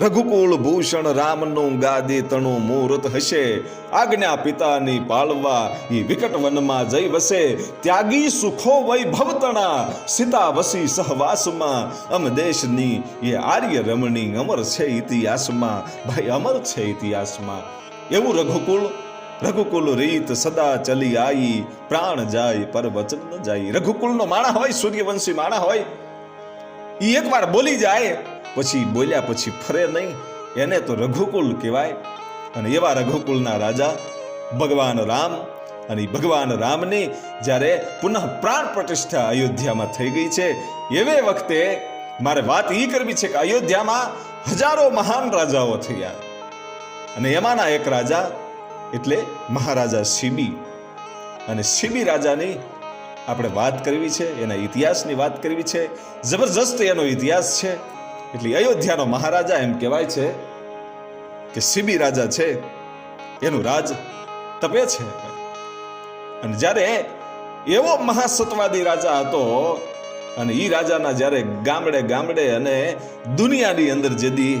રઘુકુળ ભૂષણ રામનું ગાદી તણું મુહૂર્ત હશે. આજ્ઞા પિતાની પાળવા એ વિકટ વનમાં જઈ વસે. ત્યાગી સુખો વૈભવ તણા સીતા વસી સહવાસમાં. અમ દેશની એ આર્ય રમણી અમર છે ઇતિહાસમાં. ભાઈ અમર છે ઇતિહાસમાં. એવું રઘુકુળ રઘુકુલ રીત સદા ચલી આઈ. પ્રાણ જાય પર વચન ન જાય. રઘુકુલનો માણા હોય, સૂર્યવંશી માણા હોય. એ એકવાર બોલી જાય પછી બોલ્યા પછી ફરે નહીં. એને તો રઘુકુલ કહેવાય. અને એવા રઘુકુલના રાજા ભગવાન રામ અને ભગવાન રામની જ્યારે પુનઃ પ્રાણ પ્રતિષ્ઠા અયોધ્યામાં થઈ ગઈ છે, એવે વખતે મારે વાત એ કરવી છે કે અયોધ્યામાં હજારો મહાન રાજાઓ થયા. અને એમાંના એક રાજા એટલે મહારાજા શિબી અને શિબી રાજાની આપણે વાત કરવી છે, એના ઇતિહાસની વાત કરવી છે. જબરજસ્ત એનો ઇતિહાસ છે. એટલે અયોધ્યાનો મહારાજા એમ કહેવાય છે કે શિબી રાજા છે, એનું રાજ તપે છે. અને જ્યારે એવો મહાસત્વાદી રાજા હતો અને એ રાજાના જ્યારે ગામડે ગામડે અને દુનિયાની અંદર જેદી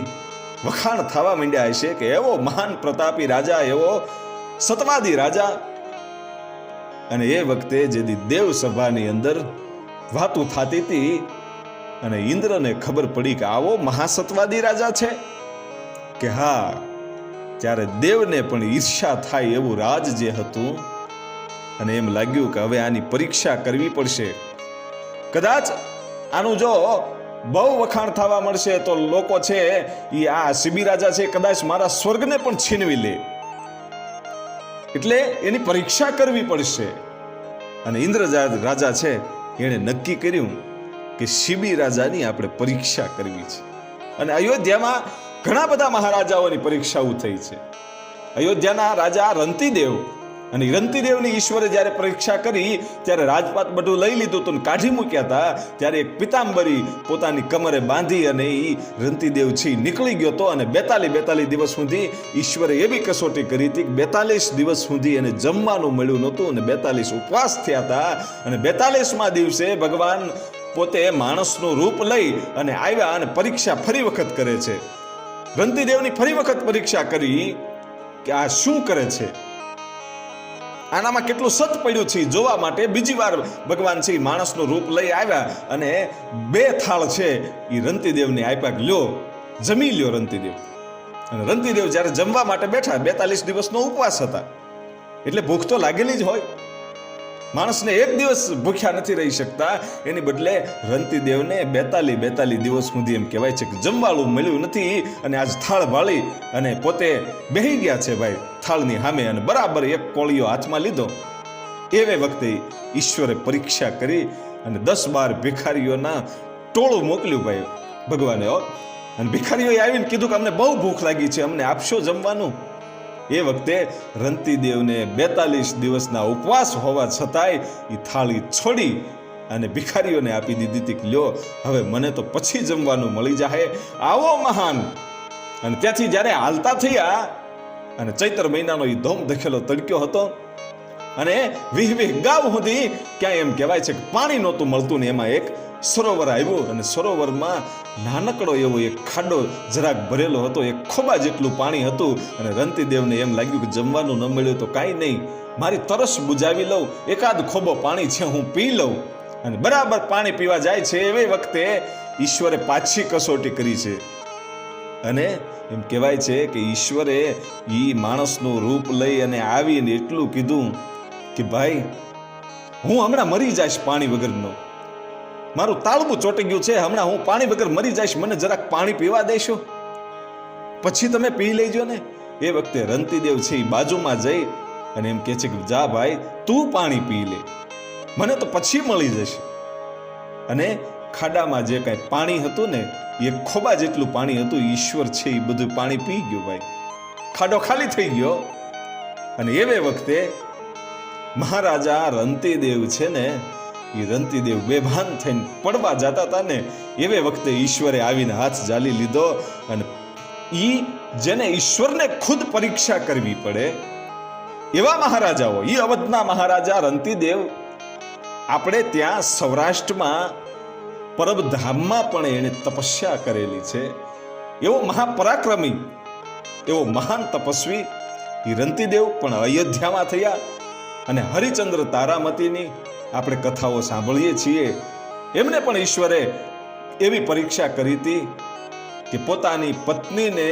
વખાણ થવા માંડ્યા હશે કે એવો મહાન પ્રતાપી રાજા, એવો સતવાદી રાજા અને એ વખતે જેદી દેવ સભાની અંદર વાતું થતી હતી અને ઇન્દ્રને ખબર પડી કે આવો મહાસત્વાદી રાજા છે. કે હા, ત્યારે દેવને પણ ઈર્ષા થાય એવું રાજ જે હતું. અને એમ લાગ્યું કે હવે આની પરીક્ષા કરવી પડશે. કદાચ આનું જો બહુ વખાણ થવા મળશે તો લોકો છે એ આ શિબી રાજા છે કદાચ મારા સ્વર્ગને પણ છીનવી લે. એટલે એની પરીક્ષા કરવી પડશે. અને ઇન્દ્ર રાજા છે એણે નક્કી કર્યું કે શિબી રાજાની આપણે પરીક્ષા કરવી છે. અને અયોધ્યામાં ઘણા બધા મહારાજાઓની પરીક્ષાઓ થઈ છે. અયોધ્યાના રાજા રંતીદેવ અને રંતીદેવની ઈશ્વરે જ્યારે પરીક્ષા કરી, ત્યારે રાજપાત બધું લઈ લીધું હતું કાઢી મૂક્યા હતા, ત્યારે એક પિતાંબરી પોતાની કમરે બાંધી અને એ રંતિદેવ નીકળી ગયો હતો અને બેતાલીસ બેતાલીસ દિવસ સુધી ઈશ્વરે એવી કસોટી કરી હતી કે બેતાલીસ દિવસ સુધી એને જમવાનું મળ્યું નહોતું અને બેતાલીસ ઉપવાસ થયા હતા. અને બેતાલીસમાં દિવસે ભગવાન પોતે માણસનું રૂપ લઈ અને આવ્યા અને પરીક્ષા ફરી વખત કરે છે. રંતિદેવની ફરી વખત પરીક્ષા કરી કે આ શું કરે છે? આનામાં કેટલું સત પડ્યું છે જોવા માટે બીજી વાર ભગવાન છે માણસનું રૂપ લઈ આવ્યા અને બે થાળ છે એ રંતિદેવને આપ્યા લ્યો, જમી લ્યો રંતિદેવ. અને રંતિદેવ જ્યારે જમવા માટે બેઠા, બેતાલીસ દિવસનો ઉપવાસ હતા. એટલે ભૂખ તો લાગેલી જ હોય. માણસને એક દિવસ ભૂખ્યા નથી રહી શકતા. એની બદલે રંતિદેવને બેતાલી બેતાલી દિવસ સુધી એમ કહેવાય છે કે જમવાળું મળ્યું નથી અને આજ થાળ ભાળી અને પોતે બેહી ગયા છે ભાઈ થાળની સામે અને બરાબર એક કોળીઓ હાથમાં લીધો. એવે વખતે ઈશ્વરે પરીક્ષા કરી અને દસ બાર ભિખારીઓના ટોળું મોકલ્યું ભાઈ. ભગવાને અને ભિખારીઓએ આવીને કીધું કે અમને બહુ ભૂખ લાગી છે, અમને આપશો જમવાનું? એ વખતે રંતીદેવને બેતાલીસ દિવસના ઉપવાસ હોવા છતાંય એ થાળી છોડી અને ભિખારીઓને આપી દીધી હતી લ્યો, હવે મને તો પછી જમવાનું મળી જાય આવો મહાન! અને ત્યાંથી જ્યારે હાલતા થયા અને ચૈત્ર મહિનાનો એ ધોમ દખેલો તડક્યો હતો અને વિહ વિહ ગાવ સુધી ક્યાંય એમ કહેવાય છે કે પાણી નહોતું મળતું ને એમાં એક સરોવર આવ્યું અને સરોવરમાં નાનકડો એવો એક ખાડો જરાક ભરેલો હતો. એક ખોબા જેટલું પાણી હતું અને રંતીદેવને એમ લાગ્યું કે જમવાનું ન મળ્યું તો કાંઈ નહીં. મારી તરસ બુજાવી લઉં, એકાદ ખોબો પાણી છે હું પી લઉં. અને બરાબર પાણી પીવા જાય છે એવી વખતે ઈશ્વરે પાછી કસોટી કરી છે. અને એમ કહેવાય છે કે ઈશ્વરે એ માણસનું રૂપ લઈ અને આવીને એટલું કીધું કે ભાઈ, હું હમણાં મરી જઈશ પાણી વગરનો. મારું તાળબું ચોટી ગયું છે. હમણાં હું પાણી વગર મરી જઈશ. મને જરાક પાણી પીવા દેશો. પછી તમે પી લેજો ને. એ વખતે રંતીદેવ છે એ બાજુમાં જઈ અને એમ કહે છે કે, જા ભાઈ, તું પાણી પી લે. મને તો પછી મળી જશે. અને ખાડામાં જે કાંઈ પાણી હતું ને, એ ખોબા જેટલું પાણી હતું, ઈશ્વર છે એ બધું પાણી પી ગયું ભાઈ. ખાડો ખાલી થઈ ગયો. અને એવે વખતે મહારાજા રંતીદેવ છે ને એ રંતિદેવ બેભાન થઈને પડવા જતા હતા ને એવે વખતે ઈશ્વરે આવીને હાથ જાલી લીધો અને ઈ જેને ઈશ્વરને ખુદ પરીક્ષા કરવી પડે, એવા મહારાજાઓ, ઈ અવધના મહારાજા રંતીદેવ, આપણે ત્યાં સૌરાષ્ટ્રમાં પરબધામમાં પણ એણે તપસ્યા કરેલી છે. એવો મહાપરાક્રમી, એવો મહાન તપસ્વી એ રંતીદેવ પણ અયોધ્યામાં થયા અને હરિચંદ્ર તારામતીની આપણે કથાઓ સાંભળીએ છીએ. એમને પણ ઈશ્વરે એવી પરીક્ષા કરી હતી કે પોતાની પત્નીને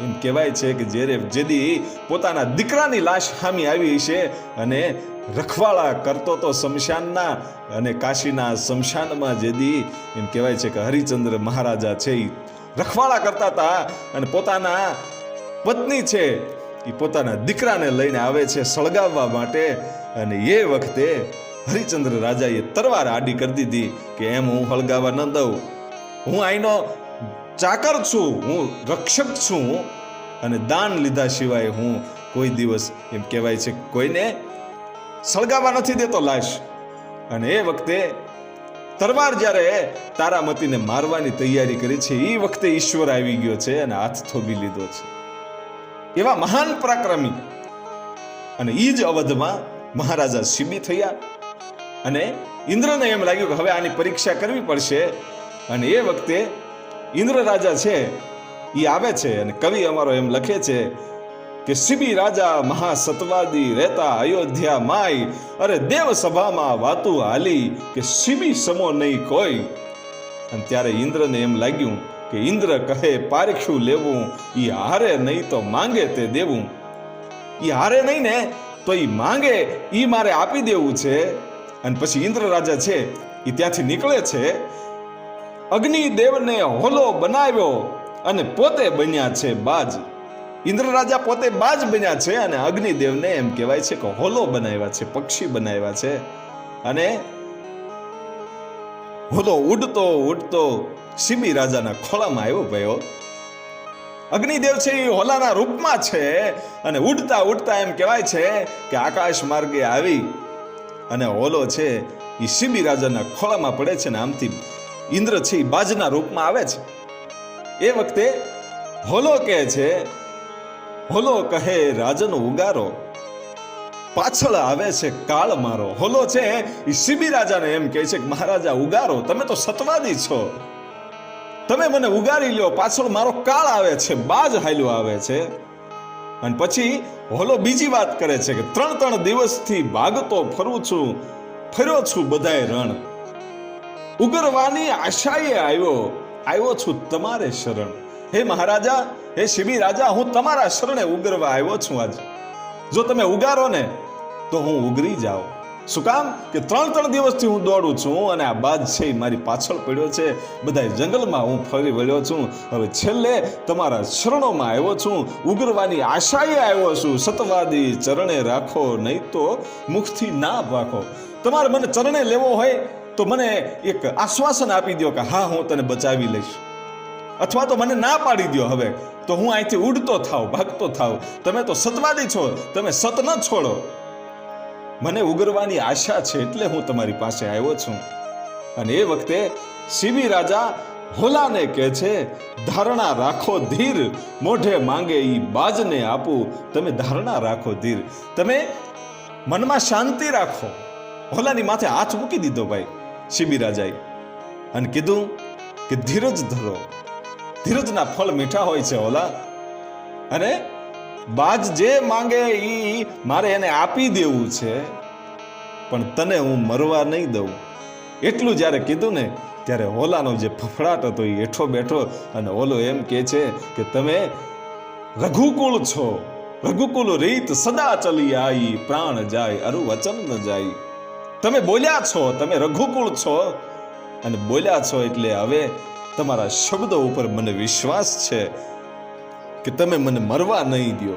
એમ કહેવાય છે કે જ્યારે જેદી પોતાના દીકરાની લાશ સામે આવી છે અને રખવાળા કરતો તો શમશાનના અને કાશીના શમશાનમાં જેદી એમ કહેવાય છે કે હરિચંદ્ર મહારાજા છે એ રખવાળા કરતા હતા અને પોતાના પત્ની છે એ પોતાના દીકરાને લઈને આવે છે સળગાવવા માટે અને એ વખતે હરિચંદ્ર રાજાએ તરવાર આડી કરી દીધી કે એમ હું હળગાવા ન દઉં. હું અહીંનો ચાકર છું, હું રક્ષક છું અને દાન લીધા સિવાય હું કોઈ દિવસ એમ કહેવાય છે કોઈને સળગાવવા નથી દેતો લાશ. અને એ વખતે તરવાર જ્યારે તારામતીને મારવાની તૈયારી કરી છે એ વખતે ઈશ્વર આવી ગયો છે અને હાથ થોભી લીધો છે. એવા મહાન પરાક્રમી અને એ જ અવધમાં મહારાજા શિબી થયા. અને ઇન્દ્રને એમ લાગ્યું કે હવે આની પરીક્ષા કરવી પડશે. અને એ વખતે ઇન્દ્ર રાજા છે એ આવે છે અને કવિ અમારો એમ લખે છે કે સિબી રાજા મહાસત્વાદી રહેતા અયોધ્યા માય, અરે દેવ સભામાં વાતું હાલી કે શિબી સમો નહીં કોઈ. અને ત્યારે ઇન્દ્રને એમ લાગ્યું કે ઇન્દ્ર કહે પારખ્યું લેવું એ હારે નહીં તો માંગે તે દેવું. એ હારે નહીં ને, તો એ માંગે એ મારે આપી દેવું છે. અને પછી ઇન્દ્ર રાજા છે એ ત્યાંથી નીકળે છે. અગ્નિદેવને હોલો બનાવ્યો અને પોતે બન્યા છે બાજ. ઇન્દ્ર રાજા પોતે બાજ બન્યા છે અને અગ્નિદેવને એમ કહેવાય છે કે હોલો બનાવ્યા છે, પક્ષી બનાવ્યા છે. અને હોલો ઉડતો ઉડતો સિમી રાજાના ખોળામાં આવ્યો ભયો અગ્નિદેવ છે એ હોલાના રૂપમાં છે અને ઉડતા ઉડતા એમ કહેવાય છે કે આકાશ માર્ગે આવી અને હોલો છે એ શિબી રાજાના ખોળામાં પડે છે ને આમથી ઇન્દ્ર છે એ બાજના રૂપમાં આવે છે. એ વખતે હોલો કહે છે હોલો કહે રાજાનો ઉગારો, પાછળ આવે છે કાળ મારો. હોલો છે એ શિબી રાજાને એમ કહે છે કે, મહારાજા ઉગારો, તમે તો સતવાદી છો. તમે મને ઉગારી લ્યો, પાછળ મારો કાળ આવે છે, બાજ હાલ્યો આવે છે. અને પછી હોલો બીજી વાત કરે છે કે ત્રણ ત્રણ દિવસથી ભાગતો ફરું છું, ફર્યો છું બધાય રણ. ઉગરવાની આશાએ આવ્યો આવ્યો છું તમારે શરણ. હે મહારાજા, હે શિબી રાજા, હું તમારા શરણે ઉગરવા આવ્યો છું આજ. જો તમે ઉગારો ને તો હું ઉગરી જાઉં. શું કામ? કે ત્રણ ત્રણ દિવસથી હું દોડું છું અને આ બાદ છે એ મારી પાછળ પડ્યો છે. બધા જંગલમાં હું ફરી વળ્યો છું. હવે છેલ્લે તમારા શરણોમાં આવ્યો છું. ઉગરવાની આશાએ આવ્યો છું. સતવાદી ચરણે રાખો, નહીં તો મુખથી ના ભાખો તમારે મને ચરણે લેવો હોય તો મને એક આશ્વાસન આપી દો કે હા, હું તને બચાવી લઈશ. અથવા તો મને ના પાડી દો હવે. તો હું અહીંથી ઉડતો થાવ, ભાગતો થાવ. તમે તો સતવાદી છો. તમે સત ન છોડો. મને ઉગરવાની આશા છે એટલે હું તમારી પાસે આવ્યો છું. અને એ વખતે શિવી રાજા હોલાને કહે છે, ધારણા રાખો ધીર, મોઢે માંગે ઈ બાજને આપું. તમે ધારણા રાખો ધીર. તમે મનમાં શાંતિ રાખો. હોલાની માથે હાથ મૂકી દીધો ભાઈ શિબી રાજાએ. અને કીધું કે ધીરજ ધરો. ધીરજના ફળ મીઠા હોય છે હોલા. અને બાજ જે માંગે એ મારે એને આપી દેવું છે. પણ તને હું મરવા નહીં દઉં. એટલું જ્યારે કીધું ને, ત્યારે ઓલાનો જે ફફડાટ હતો એ હેઠો બેઠો અને ઓલો એમ કહે છે કે તમે રઘુકુળ છો. રઘુકુળ રીત સદા ચલી આઈ, પ્રાણ જાય અરુ વચન ન જાય. તમે બોલ્યા છો, તમે રઘુકુળ છો. અને બોલ્યા છો એટલે હવે તમારા શબ્દો ઉપર મને વિશ્વાસ છે. કે તમે મને મરવા નહીં દો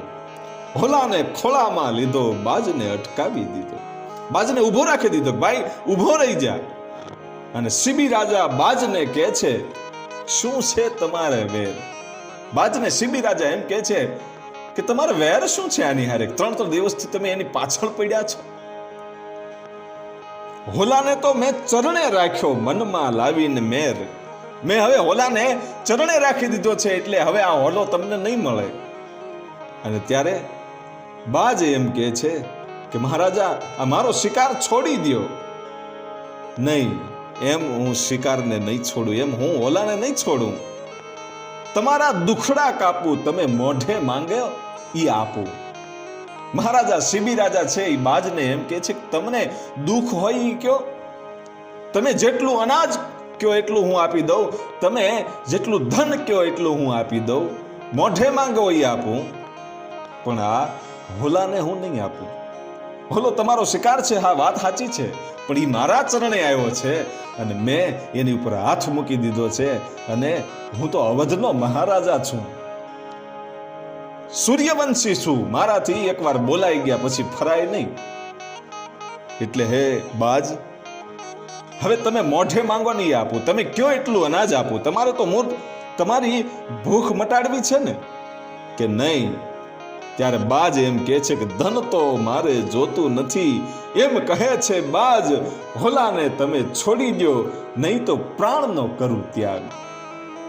હોલાને ખોળામાં લીધો, બાજને અટકાવી દીધો. બાજને ઊભો રાખી દીધો ભાઈ, ઊભો રહી જા. અને શિબી રાજા બાજને કહે છે, શું છે તમારે વેર? બાજને શિબી રાજા એમ કહે છે કે, તમારે વેર શું છે આની હારે? ત્રણ ત્રણ દિવસથી તમે એની પાછળ પડ્યા છો. હોલાને તો મેં ચરણે રાખ્યો મનમાં લાવીને મેર. મેં હવે હોલાને ચરણે રાખી દીધો છે એટલે હવે આ હોલો તમને નહીં મળે. અને ત્યારે બાજ એમ કહે છે કે, મહારાજા, આ મારો શિકાર છોડી દો નહીં, એમ હું શિકારને નહીં છોડું, એમ હું હોલાને નહીં છોડું. તમારા દુખડા કાપું, તમે મોઢે માંગ્યો એ આપું. મહારાજા શિબી રાજા છે એ બાજને એમ કે છે કે, તમને દુઃખ હોય એ કયો? તમે જેટલું અનાજ કયો એટલું હું આપી દઉં? તમે જેટલું ધન કયો એટલું હું આપી દઉં? મોઢે માંગો એ આપું. પણ આ હોલાને હું નહીં આપું. હોલો તમારો શિકાર છે, હા, વાત સાચી છે, પણ એ મારા ચરણે આવ્યો છે અને મેં એની ઉપર હાથ મૂકી દીધો છે અને હું તો અવધનો મહારાજા છું. સૂર્યવંશી છું, મારાથી એકવાર બોલાઈ ગયા પછી ફરાય નહીં. એટલે હે બાજ હવે તમે મોઢે માંગો નહીં આપો. તમે કયો એટલું અનાજ આપો? તમારે તો મૂળ તમારી ભૂખ મટાડવી છે ને? કે નહીં? ત્યારે બાજ એમ કહે છે કે ધન તો મારે જોતું નથી. એમ કહે છે બાજ હોલાને તમે છોડી દો નહીં તો પ્રાણનો કરું ત્યાગ.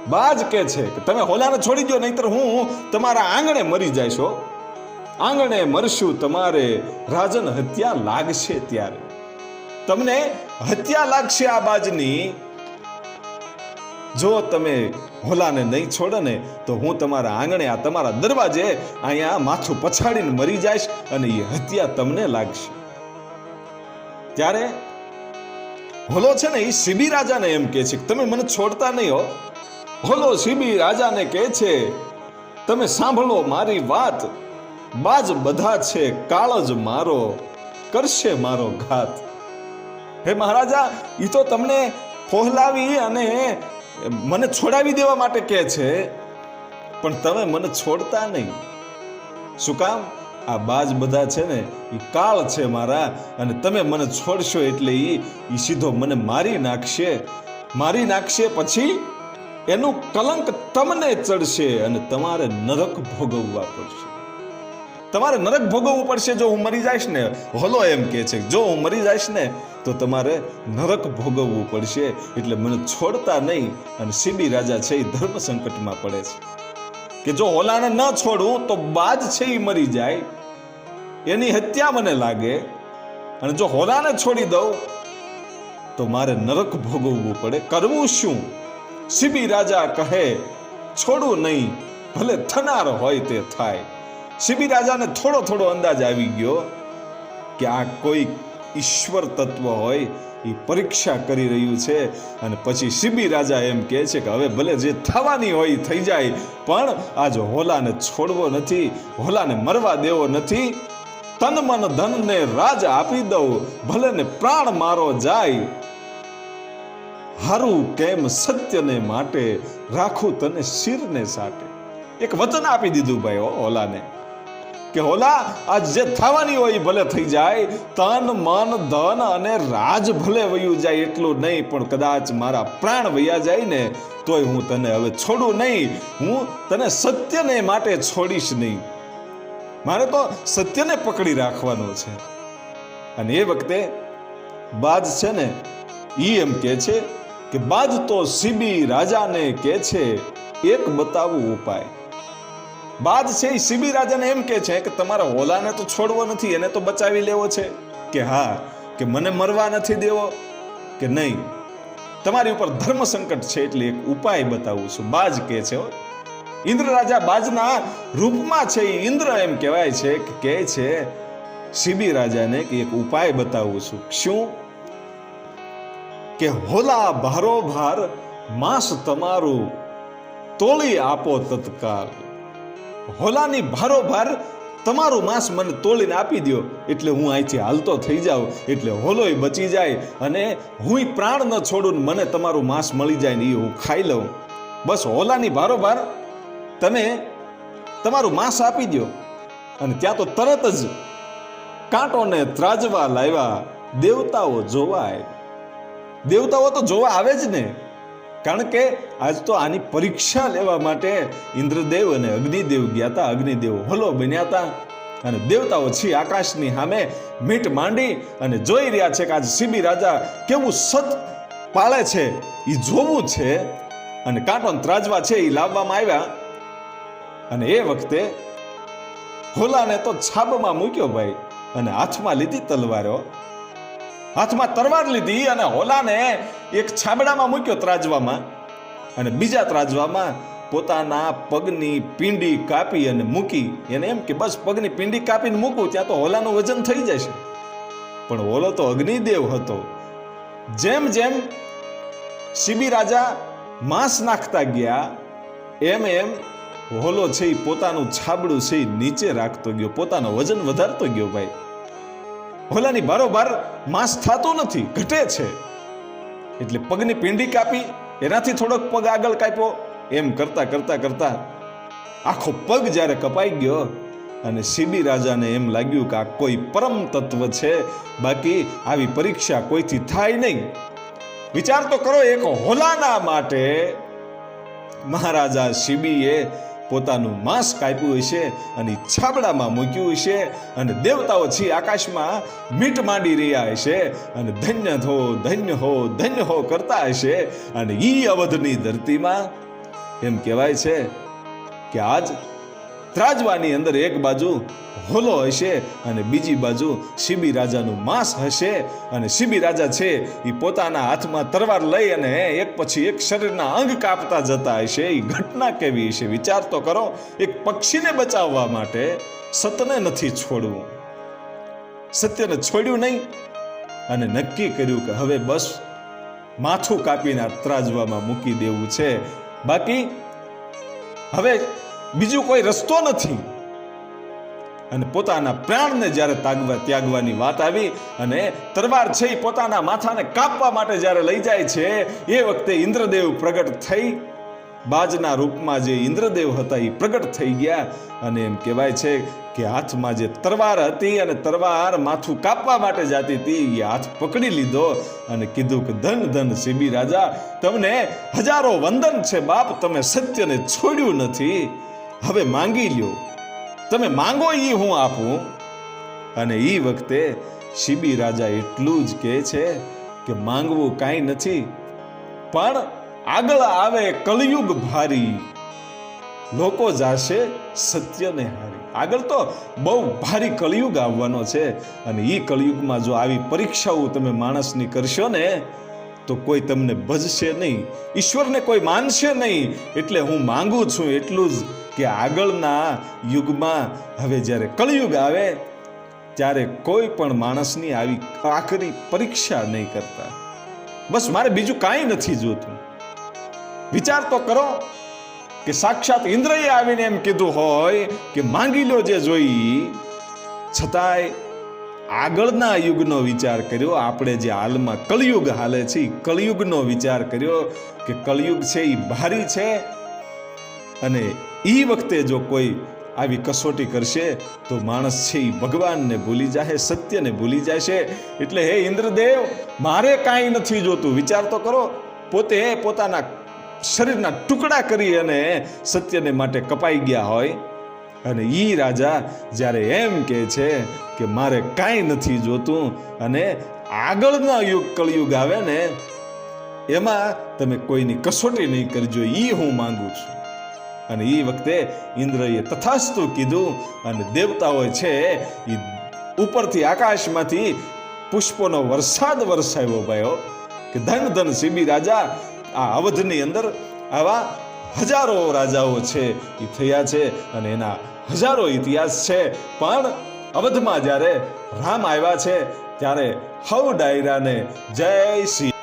બાજ કે છે કે, તમે હોલાને છોડી દો નહીતર હું તમારા આંગણે મરી જાયશો આંગણે મરશું, તમારે રાજન હત્યા લાગશે ત્યારે. તમને હત્યા લાગશે આ બાજની. જો તમે હોલાને નહીં છોડો ને, તો હું તમારા આંગણે આ તમારા દરવાજે અહીંયા માથું પછાડીને મરી જઈશ અને એ હત્યા તમને લાગશે. ત્યારે હોલો છે ને, એ સિબી રાજાને એમ કહે છે કે તમે મને છોડતા નહીં હો. હોલો શિબી રાજાને કહે છે, તમે સાંભળો મારી વાત. બાજ બધા છે, કાળજ મારો, કરશે મારો ઘાત. હે મહારાજા એ તો તમને ફોહલાવી અને મને છોડાવી દેવા માટે કહે છે. પણ તમે મને છોડતા નહીં. શું કામ? આ બાજ બધા છે ને એ કાળ છે મારા, અને તમે મને છોડશો એટલે એ એ સીધો મને મારી નાખશે. મારી નાખશે પછી એનું કલંક તમને ચડશે અને તમારે નરક ભોગવવા પડશે. તમારે નરક ભોગવવું પડશે જો હું મરી જઈશ ને? હોલો એમ કે છે, જો હું મરી જઈશ ને, તો તમારે નરક ભોગવવું પડશે, એટલે મને છોડતા નહીં અને સીબી રાજા છે એ ધર્મ સંકટમાં પડે છે. કે જો ઓલાને ન છોડું, તો બાજ છે એ મરી જાય. એની હત્યા મને લાગે. અને જો હોલાને છોડી દઉં, તો મારે નરક ભોગવવું પડે. કરવું શું? સીબી રાજા કહે, છોડું નહીં, ભલે થનાર હોય તે થાય. સીબી રાજાને થોડો થોડો અંદાજ આવી ગયો કે આ કોઈ ઈશ્વર તત્વ હોય એ પરીક્ષા કરી રહ્યું છે અને પછી સીબી રાજા એમ કહે છે કે હવે ભલે જે થવાની હોય થઈ જાય, પણ આજ હોલાને છોડવો નથી, હોલાને મરવા દેવો નથી. તન મન ધનને રાજ આપી દઉં ભલે ને પ્રાણ મારો જાય. હારું કેમ સત્યને માટે રાખું તને શિરને સાટે. એક વચન આપી દીધું ભાઈ હોલાને. કે હોલા આ જે થવાની હોય એ ભલે થઈ જાય. તન, મન, ધન અને રાજ ભલે વયું જાય એટલું નહીં, પણ કદાચ મારા પ્રાણ વયા જાય ને, તોય હું તને હવે છોડું નહીં. હું તને સત્યને માટે છોડીશ નહીં. મારે તો સત્યને પકડી રાખવાનું છે. અને એ વખતે બાજ છે ને, ઈ એમ કે છે કે, બાજ તો સીબી રાજાને કે છે, એક બતાવું ઉપાય. બાદ છે એ સીબી રાજાને એમ કે છે કે તમારા હોલાને તો છોડવો નથી, એને તો બચાવી લેવો છે. કે હા, કે મને મરવા નથી દેવો, કે નહીં. તમારી ઉપર ધર્મ સંકટ છે એટલે એક ઉપાય બતાવું છું. બાજ કે છે ઇન્દ્ર રાજા બાજના રૂપમાં છે ઇન્દ્ર એમ કહેવાય છે કે કહે છે સીબી રાજાને કે એક ઉપાય બતાવું છું. શું? કે હોલા ભારો ભાર માંસ તમારું તોળી આપો તત્કાલ. હોલાની ભારોભાર તમારું માંસ મને તોડીને આપી દો એટલે હું અહીંથી હાલતો થઈ જાઉં. એટલે હોલોય બચી જાય અને હું પ્રાણ ન છોડું મને તમારું માંસ મળી જાય ને એ હું ખાઈ લઉં. બસ હોલાની ભારોભાર તમે તમારું માંસ આપી દો અને ત્યાં તો તરત જ કાંટોને ત્રાજવા લાવ્યા દેવતાઓ જોવા દેવતાઓ તો જોવા આવે જ ને. કારણ કે આજ તો આની પરીક્ષા લેવા માટે ઇન્દ્રદેવ અને અગ્નિદેવ ગયા હતા. અગ્નિદેવ હોલો બન્યા હતા અને દેવતાઓ છી આકાશની સામે મીટ માંડી અને જોઈ રહ્યા છે કે આજ સીબી રાજા કેવું સત પાળે છે એ જોવું છે અને કાંટોન ત્રાજવા છે એ લાવવામાં આવ્યા. અને એ વખતે હોલાને તો છાબમાં મૂક્યો ભાઈ અને હાથમાં લીધી તલવારો. હાથમાં તરવાર લીધી અને હોલાને એક છાબડામાં મૂક્યો ત્રાજવામાં અને બીજા ત્રાજવામાં પોતાના પગની પિંડી કાપી અને મૂકી. એને એમ કે બસ પગની પિંડી કાપીને મૂકું, ત્યાં તો હોલાનું વજન થઈ જશે. પણ હોલો તો અગ્નિદેવ હતો. જેમ જેમ શિબી રાજા માંસ નાખતા ગયા, એમ એમ હોલો છે પોતાનું છાબડું છે નીચે રાખતો ગયો, પોતાનો વજન વધારતો ગયો ભાઈ. હોલાની બારોબાર માંસ થતું નથી, ઘટે છે. એટલે પગની પિંડી કાપી, એનાથી થોડોક પગ આગળ કાપ્યો. એમ કરતા કરતા કરતા આખો પગ જ્યારે કપાઈ ગયો અને સીબી રાજાને એમ લાગ્યું કે આ કોઈ પરમ તત્વ છે, બાકી આવી પરીક્ષા કોઈથી થાય નહીં. વિચાર તો કરો એક હોલાના માટે મહારાજા શિબીએ પોતાનું માંસ કાપ્યું હશે અને છાબડામાં મૂક્યું હશે અને દેવતાઓ છે આકાશમાં મીટ માંડી રહ્યા હશે અને ધન્ય હો ધન્ય હો ધન્ય હો કરતા હશે અને ઈ અવધની ધરતીમાં એમ કહેવાય છે કે આજ ત્રાજવાની અંદર એક બાજુ હોલો હશે અને બીજી બાજુ શિબી રાજાનું માંસ હશે. અને શિબી રાજા છે એ પોતાના હાથમાં તરવાર લઈ અને એક પછી એક શરીરના અંગ કાપતા જતા હશે. એ ઘટના કેવી હશે વિચાર તો કરો. એક પક્ષીને બચાવવા માટે સતને નથી છોડવું. સત્યને છોડ્યું નહીં અને નક્કી કર્યું કે હવે બસ માથું કાપીને ત્રાજવામાં મૂકી દેવું છે. બાકી હવે બીજું કોઈ રસ્તો નથી. અને પોતાના પ્રાણને જ્યારે તાગવા ત્યાગવાની વાત આવી અને તરવાર છે પોતાના માથાને કાપવા માટે જ્યારે લઈ જાય છે, એ વખતે ઇન્દ્રદેવ પ્રગટ થઈ. બાજના રૂપમાં જે ઇન્દ્રદેવ હતા એ પ્રગટ થઈ ગયા અને એમ કહેવાય છે કે હાથમાં જે તરવાર હતી અને તરવાર માથું કાપવા માટે જાતી હતી એ હાથ પકડી લીધો અને કીધું કે, ધન ધન શિબી રાજા, તમને હજારો વંદન છે બાપ, તમે સત્યને છોડ્યું નથી. હવે માંગી લ્યો. તમે માંગો એ હું આપું. અને એ વખતે શિબી રાજા એટલું જ કહે છે કે માંગવું કાંઈ નથી, પણ આગળ આવે કલયુગ ભારી. લોકો જાશે સત્યને હારી. આગળ તો બહુ ભારી કલયુગ આવવાનો છે અને એ કલયુગમાં જો આવી પરીક્ષાઓ તમે માણસની કરશો ને, તો કોઈ તમને ભજશે નહીં. ઈશ્વરને કોઈ માનશે નહીં. એટલે હું માંગુ છું એટલું જ કે આગળના યુગમાં હવે જ્યારે કળયુગ આવે, ત્યારે કોઈ પણ માણસની આવી આખરી પરીક્ષા નહીં કરતા. બસ મારે બીજું કાંઈ નથી જોતું. વિચાર તો કરો કે સાક્ષાત ઇન્દ્રએ આવીને એમ કીધું હોય કે માંગી લો જે જોઈ. છતાંય આગળના યુગનો વિચાર કર્યો, આપણે જે હાલમાં કળયુગ હાલે છે કળયુગનો વિચાર કર્યો કે કળયુગ છે એ ભારી છે અને એ વખતે જો કોઈ આવી કસોટી કરશે, તો માણસ છે એ ભગવાનને ભૂલી જાય સત્યને ભૂલી જશે એટલે હે ઇન્દ્રદેવ, મારે કાંઈ નથી જોતું. વિચાર તો કરો, પોતે પોતાના શરીરના ટુકડા કરી અને સત્યને માટે કપાઈ ગયા હોય. અને ઈ રાજા જ્યારે એમ કહે છે કે મારે કાંઈ નથી જોતું અને આગળના યુગ કળયુગ આવે ને, એમાં તમે કોઈની કસોટી નહીં કરજો. એ હું માંગુ છું. અને એ વખતે ઇન્દ્રએ તથાસ્તુ કીધું અને દેવતાઓ છે એ ઉપરથી આકાશમાંથી પુષ્પોનો વરસાદ વરસાવ્યો ભાઈઓ, કે ધન ધન શિબી રાજા આ અવધની અંદર આવા હજારો રાજાઓ છે એ થયા છે અને એના હજારો ઇતિહાસ છે. પણ અવધમાં જ્યારે રામ આવ્યા છે, ત્યારે હવ ડાયરાને જય શ્રી